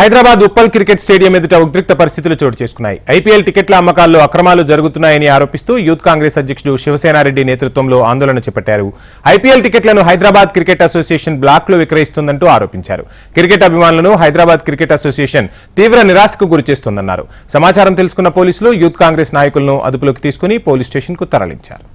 Hyderabad Uppal cricket stadium ఎదుట ఉద్రిక్త పరిస్థితులు చోటు చేసుకున్నాయి. ఐపీఎల్ టికెట్ల అమ్మకాల్లో అక్రమాలు జరుగుతున్నాయని ఆరోపిస్తూ యూత్ కాంగ్రెస్ అధ్యక్షుడు శివసేనారెడ్డి నేతృత్వంలో ఆందోళన చేపట్టారు. ఐపీఎల్ టికెట్లను హైదరాబాద్ క్రికెట్ అసోసియేషన్ బ్లాక్లో విక్రయిస్తుందంటూ ఆరోపించారు. క్రికెట్ అభిమానులను హైదరాబాద్ క్రికెట్ అసోసియేషన్ తీవ్ర నిరాశకు గురిచేస్తోందన్నారు సమాచారం తెలుసుకున్న పోలీసులు యూత్ కాంగ్రెస్ నాయకులను అదుపులోకి తీసుకుని పోలీస్ స్టేషన్కు తరలించారు.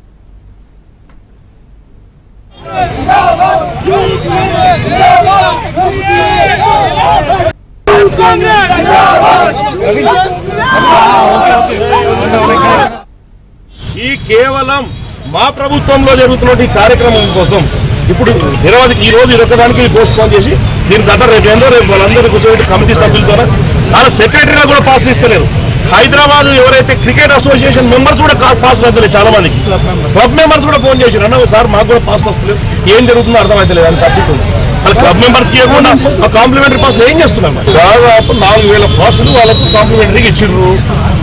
ఈ కేవలం మా ప్రభుత్వంలో జరుగుతున్న కార్యక్రమం కోసం ఇప్పుడు నిరవధి ఈ రోజు ఇదొక్కదానికి పోస్ట్ పోన్ చేసి దీని గత రేపు ఏందో రేపు వాళ్ళందరూ కూర్చోబెట్టి కమిటీ సభ్యులతో వాళ్ళ సెక్రటరీగా కూడా పాస్ ఇస్తలేరు హైదరాబాద్ ఎవరైతే క్రికెట్ అసోసియేషన్ మెంబర్స్ కూడా పాస్ అవుతలేదు చాలా మందికి క్లబ్ మెంబర్స్ కూడా ఫోన్ చేసి అన్న సార్ మాకు కూడా పాస్ వస్తలేదు. ఏం జరుగుతుందో అర్థమైతలేదు. అని పరిస్థితి ఉంది. వాళ్ళ క్లబ్ మెంబర్స్కి ఇవ్వకుండా కాంప్లిమెంటరీ పాస్ ఏం చేస్తున్నాం దాదాపు నాలుగు వేల పాసులు వాళ్ళకు కాంప్లిమెంటరీకి ఇచ్చిర్రు.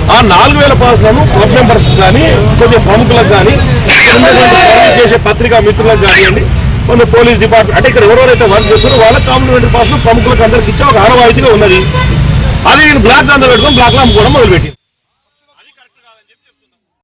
ఆ నాలుగు వేల పాసులను క్లబ్ మెంబర్స్ కానీ కొంచెం ప్రముఖులకు కానీ చేసే పత్రికా మిత్రులకు కానివ్వండి కొన్ని పోలీస్ డిపార్ట్మెంట్ అంటే ఇక్కడ ఎవరెవరైతే వర్క్ చేస్తారో వాళ్ళకి కాంప్లిమెంటరీ పాసులు ప్రముఖులకు అందరికి ఇచ్చే ఒక ఆనవాయితీగా ఉన్నది. అది నేను బ్లాక్ దాంట్లో పెట్టుకొని బ్లాక్ లో అమ్ముకోవడం మొదలుపెట్టింది